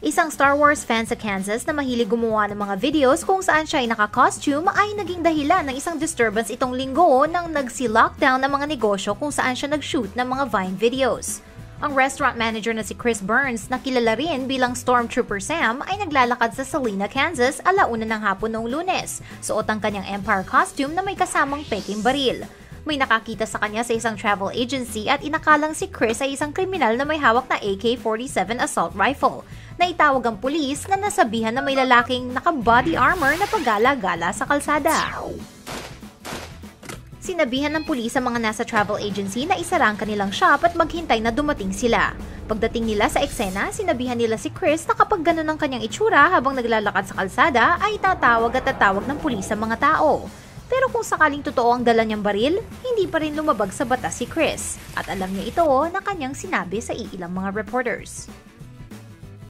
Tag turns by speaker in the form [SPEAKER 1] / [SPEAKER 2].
[SPEAKER 1] Isang Star Wars fan sa Kansas na mahilig gumawa ng mga videos kung saan siya ay naka-costume ay naging dahilan ng isang disturbance itong linggo nang nagsi-lockdown ng mga negosyo kung saan siya nag-shoot ng mga Vine videos. Ang restaurant manager na si Chris Burns na kilala rin bilang Stormtrooper Sam ay naglalakad sa Salina, Kansas alauna ng hapon noong lunes. Suot ang kanyang Empire costume na may kasamang peking baril. May nakakita sa kanya sa isang travel agency at inakalang si Chris ay isang kriminal na may hawak na AK-47 assault rifle. Naitawag ang pulis na nasabihan na may lalaking naka-body armor na paggala-gala sa kalsada. Sinabihan ng pulis ang mga nasa travel agency na isara ang kanilang shop at maghintay na dumating sila. Pagdating nila sa eksena, sinabihan nila si Chris na kapag ganun ang kanyang itsura habang naglalakad sa kalsada ay tatawag at tatawag ng pulis ang mga tao. Pero kung sakaling totoo ang dala niyang baril, hindi pa rin lumabag sa batas si Chris. At alam niya ito na kanyang sinabi sa iilang mga reporters.